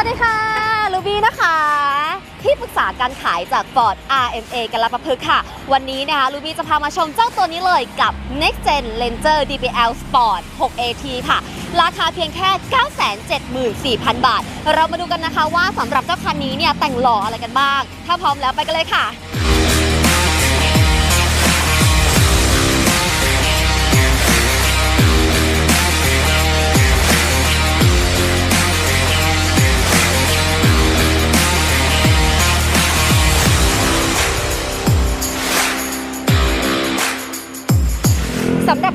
วัสดีค่ะ ลูบี้นะคะ ที่ปรึกษาการขายจากบอร์ด RMA กันลาประพฤกค่ะ วันนี้นะคะ ลูบี้จะพามาชมเจ้าตัวนี้เลยกับ Next Gen Ranger DBL Sport 6AT ค่ะ ราคาเพียงแค่ 974,000 บาท เรามาดูกันนะคะว่าสำหรับเจ้าคันนี้เนี่ยแต่งหล่ออะไรกันบ้าง ถ้าพร้อมแล้วไปกันเลยค่ะ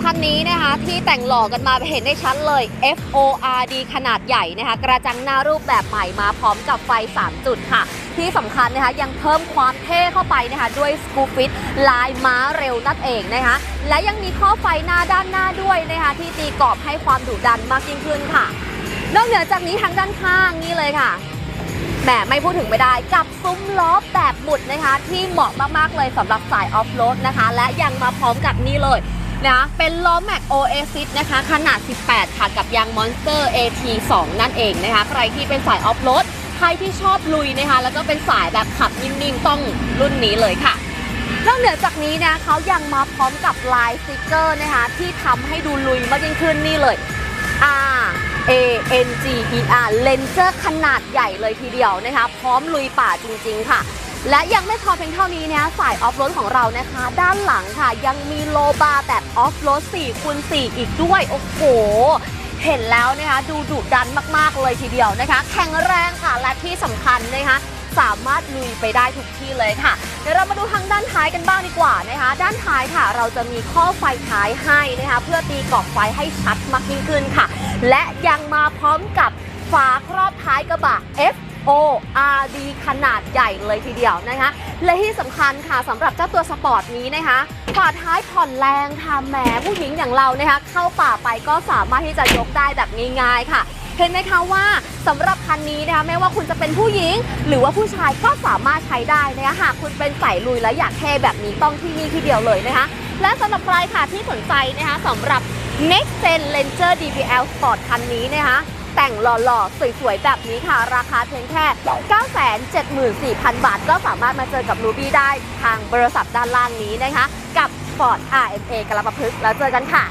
คันนี้นะคะที่แต่งหล่อกันมาเห็นได้ชัดเลย F O R D ขนาดใหญ่นะคะกระจังหน้ารูปแบบใหม่มาพร้อมกับไฟ 3 จุดค่ะ ที่สำคัญนะคะยังเพิ่มความเท่เข้าไปนะคะด้วยสกูฟิตลายม้าเร็วนั่นเองนะคะและยังมีข้อไฟหน้าด้านหน้าด้วยนะคะที่ตีกรอบให้ความดุดันมากยิ่งขึ้นค่ะ นอกเหนือจากนี้ทางด้านข้างนี่เลยค่ะแหมไม่พูดถึงไม่ได้กับซุ้มล้อแบบหมุดนะคะ ที่เหมาะมากๆเลยสำหรับสายออฟโรดนะคะ และยังมาพร้อมกับนี่เลย นะเป็นล้อแม็ก Oasis นะคะขนาด 18 ค่ะ กับยาง Monster AT2 นั่นเองนะคะ ใครที่เป็นสายออฟโรดใครที่ชอบลุยนะคะ แล้วก็เป็นสายแบบขับนิ่งๆต้องรุ่นนี้เลยค่ะนอกเหนือจากนี้นะเขายังมาพร้อมกับลายสติกเกอร์นะคะ ที่ทำให้ดูลุยมากยิ่งขึ้นนี่เลย R A N G E R เลนเจอร์ขนาดใหญ่เลยทีเดียวนะคะ พร้อมลุยป่าจริง ๆ ค่ะ และยังไม่พอเพียงเท่านี้นะสายออฟโรดของเรานะคะ ด้านหลังค่ะ ยังมีโลบาร์แบบออฟโรด4คูณ4อีกด้วย โอ้โห เห็นแล้วนะคะดูดุดันมาก ๆ เลยทีเดียวนะคะ แข็งแรงค่ะ และที่สำคัญนะคะสามารถลุยไปได้ทุกที่เลยค่ะ เดี๋ยวเรามาดูทางด้านท้ายกันบ้างดีกว่านะคะ ด้านท้ายค่ะ เราจะมีข้อไฟท้ายให้นะคะ เพื่อตีกรอบไฟให้ชัดมากยิ่งขึ้นค่ะ และยังมาพร้อมกับฝาครอบท้ายกระบะ F O R D ขนาดใหญ่เลยทีเดียวนะคะ และที่สำคัญค่ะสำหรับเจ้าตัวสปอร์ตนี้นะคะฝาท้ายผ่อนแรงค่ะแหมผู้หญิงอย่างเรานะคะ เข้าป่าไปก็สามารถที่จะยกได้แบบง่ายๆค่ะเห็นไหมคะว่าสำหรับคันนี้นะคะไม่ว่าคุณจะเป็นผู้หญิง หรือว่าผู้ชายก็สามารถใช้ได้นะคะหากคุณเป็นสายลุยและอยากเท่แบบนี้ต้องที่นี่ที่เดียวเลยนะคะ และสำหรับใครค่ะที่สนใจนะคะสำหรับ Next Gen Ranger DPL Sport คันนี้นะคะ แต่งหล่อๆ สวยๆ แบบนี้ค่ะ ราคาเพียงแค่ 974,000 บาท ก็สามารถมาเจอกับลูบี้ได้ทางบริษัทด้านล่างนี้นะคะ กับ Ford RMA กระปะพฤกษ์แล้วเจอกันค่ะ